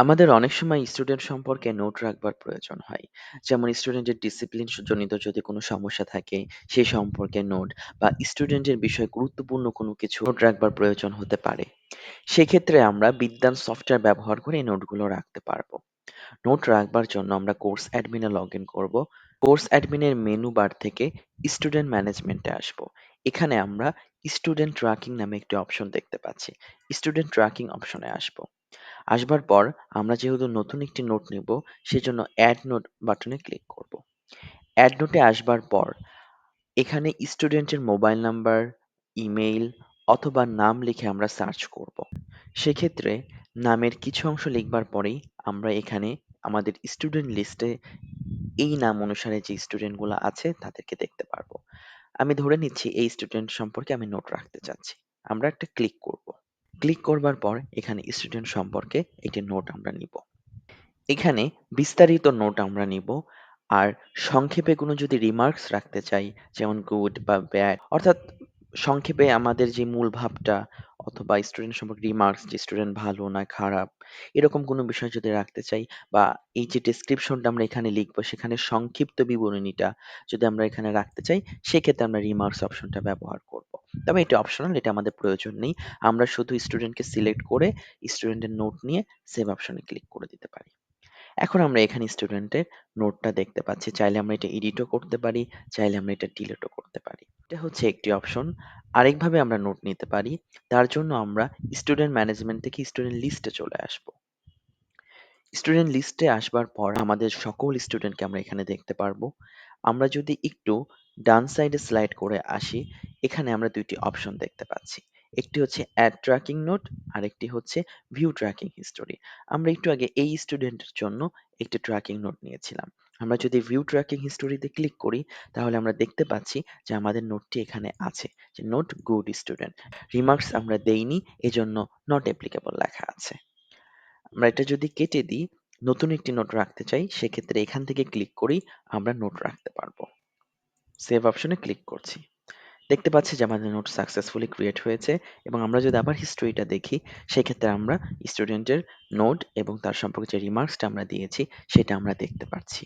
আমাদের অনেক সময় স্টুডেন্ট সম্পর্কে নোট রাখবার প্রয়োজন হয়। যেমন স্টুডেন্টের ডিসিপ্লিন জনিত যদি কোনো সমস্যা থাকে, সে সম্পর্কে নোট বা স্টুডেন্টের বিষয়ে গুরুত্বপূর্ণ কোনো কিছু নোট রাখবার প্রয়োজন হতে পারে। সেক্ষেত্রে আমরা বিদ্যান সফটওয়্যার ব্যবহার করে এই নোটগুলো রাখতে পারব। নোট রাখবার জন্য আমরা কোর্স অ্যাডমিনে লগ ইন করব। কোর্স অ্যাডমিনের মেনু বার থেকে স্টুডেন্ট ম্যানেজমেন্টে আসব। এখানে আমরা স্টুডেন্ট ট্র্যাকিং নামে একটি অপশন দেখতে পাচ্ছি। স্টুডেন্ট ট্র্যাকিং অপশনে আসব। আসবার পর আমরা যেহেতু নতুন একটি নোট নেব, সেজন্য অ্যাড নোট বাটনে ক্লিক করব। অ্যাড নোটে আসবার পর এখানে স্টুডেন্টের মোবাইল নাম্বার ইমেইল অথবা নাম লিখে আমরা সার্চ করব। সেক্ষেত্রে নামের কিছু অংশ লিখবার পরেই আমরা এখানে আমাদের স্টুডেন্ট লিস্টে এই নাম অনুসারে যে স্টুডেন্টগুলো আছে তাদেরকে দেখতে পারব। আমি ধরে নিচ্ছি এই স্টুডেন্ট সম্পর্কে আমি নোট রাখতে চাচ্ছি। আমরা একটা ক্লিক করব। ক্লিক করবার পর এখানে স্টুডেন্ট সম্পর্কে একটি নোট আমরা নিব। এখানে বিস্তারিত নোট আমরা নিব আর সংক্ষেপে কোনো যদি রিমার্কস রাখতে চাই, যেমন গুড বা ব্যাড অর্থাৎ সংক্ষেপে আমাদের যে মূল ভাবটা অথবা স্টুডেন্ট সম্পর্কে রিমার্কস যে স্টুডেন্ট ভালো না খারাপ, এরকম কোনো বিষয় যদি রাখতে চাই বা এই যে ডেসক্রিপশনটা আমরা এখানে লিখব, সেখানে সংক্ষিপ্ত বিবরণীটা যদি আমরা এখানে রাখতে চাই, সেক্ষেত্রে আমরা রিমার্কস অপশনটা ব্যবহার করব। তবে এটা অপশনাল এটা আমাদের প্রয়োজন নেই। আমরা শুধু স্টুডেন্টকে সিলেক্ট করে স্টুডেন্টের নোট নিয়ে সেভ অপশনে ক্লিক করে দিতে পারি। এখন আমরা এখানে স্টুডেন্টের নোটটা দেখতে পাচ্ছি। চাইলে আমরা এটা এডিটও করতে পারি, চাইলে আমরা এটা ডিলিটও করতে পারি। এটা হচ্ছে একটি অপশন আরেকভাবে আমরা নোট নিতে পারি, তার জন্য আমরা স্টুডেন্ট ম্যানেজমেন্ট থেকে স্টুডেন্ট লিস্টে চলে আসব। স্টুডেন্ট লিস্টে আসবার পর আমাদের সকল স্টুডেন্টকে আমরা এখানে দেখতে পারব। আমরা যদি একটু ডান সাইডে স্লাইড করে আসি এখানে আমরা দুইটি অপশন দেখতে পাচ্ছি। একটি হচ্ছে অ্যাড ট্র্যাকিং নোট আর একটি হচ্ছে ভিউ ট্র্যাকিং হিস্টোরি আমরা একটু আগে এই স্টুডেন্টের জন্য একটি ট্র্যাকিং নোট নিয়েছিলাম। আমরা যদি ভিউ ট্র্যাকিং হিস্টোরিতে ক্লিক করি, তাহলে আমরা দেখতে পাচ্ছি যে আমাদের নোটটি এখানে আছে, যে নোট গুড স্টুডেন্ট রিমার্কস আমরা দেইনি, এজন্য নট অ্যাপ্লিকেবল লেখা আছে। আমরা এটা যদি কেটে দিই, নতুন একটি নোট রাখতে চাই, সেক্ষেত্রে এখান থেকে ক্লিক করি, আমরা নোট রাখতে পারব। সেভ অপশনে ক্লিক করছি। দেখতে পাচ্ছি যে আমাদের নোট সাকসেসফুলি ক্রিয়েট হয়েছে এবং আমরা যদি আবার হিস্ট্রিটা দেখি, সেক্ষেত্রে আমরা স্টুডেন্টের নোট এবং তার সম্পর্কে যে রিমার্কসটা আমরা দিয়েছি, সেটা আমরা দেখতে পাচ্ছি।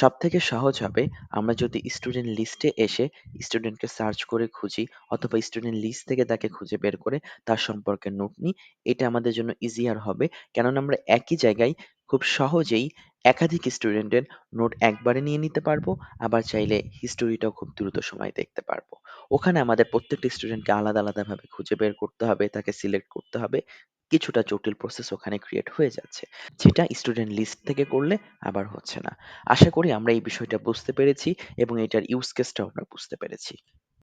সব থেকে সহজ হবে, আমরা যদি স্টুডেন্ট লিস্টে এসে স্টুডেন্টকে সার্চ করে খুঁজি অথবা স্টুডেন্ট লিস্ট থেকে তাকে খুঁজে বের করে তার সম্পর্কে নোট নিই, এটা আমাদের জন্য ইজিয়ার হবে। কেননা আমরা একই জায়গায় খুব সহজেই একাধিক স্টুডেন্টের নোট একবারে নিয়ে নিতে পারব, আবার চাইলে হিস্টোরিটাও খুব দ্রুত সময় দেখতে পারব। ওখানে আমাদের প্রত্যেকটা স্টুডেন্টকে আলাদা আলাদাভাবে খুঁজে বের করতে হবে, তাকে সিলেক্ট করতে হবে। কিছুটা জটিল প্রসেস ওখানে ক্রিয়েট হয়ে যাচ্ছে। যেটা স্টুডেন্ট লিস্ট থেকে করলে আবার হচ্ছে না। আশা করি আমরা এই বিষয়টা বুঝতে পেরেছি এবং এটার ইউজ কেসটাও আমরা বুঝতে পেরেছি।